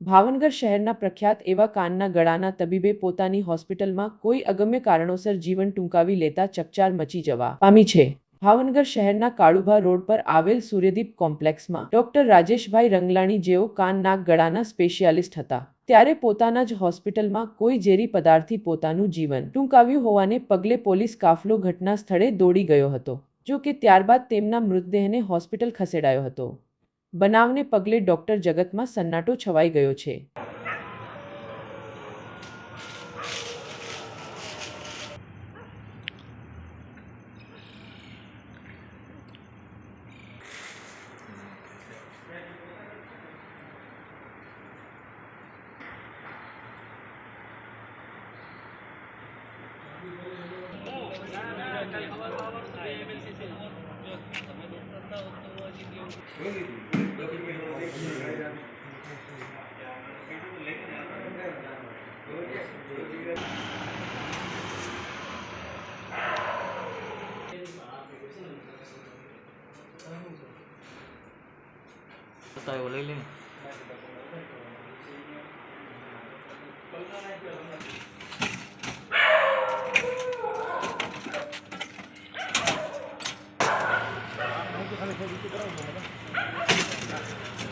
ભાવનગર શહેરના પ્રખ્યાત એવા કાનના ગળાના તબીબે પોતાની હોસ્પિટલમાં કોઈ અગમ્ય કારણોસર જીવન ટૂંકાવી લેતા ચકચાર મચી જવા પામી છે. ભાવનગર શહેરના કાળુભા રોડ પર આવેલ સૂર્યદીપ કોમ્પ્લેક્સમાં ડોક્ટર રાજેશભાઈ રંગલાણી જેઓ કાન, નાક ગળાના સ્પેશિયાલિસ્ટ હતા. ત્યારે પોતાના જ હોસ્પિટલમાં કોઈ ઝેરી પદાર્થથી પોતાનું જીવન ટૂંકાવ્યું હોવાને પગલે પોલીસ કાફલો ઘટના સ્થળે દોડી ગયો હતો જો કે ત્યારબાદ તેમના મૃતદેહને હોસ્પિટલ ખસેડાયો હતો. બનાવને પગલે ડોક્ટર જગતમાં સન્નાટો છવાઈ ગયો છે. tayo, wala yun. jalan. Thank you.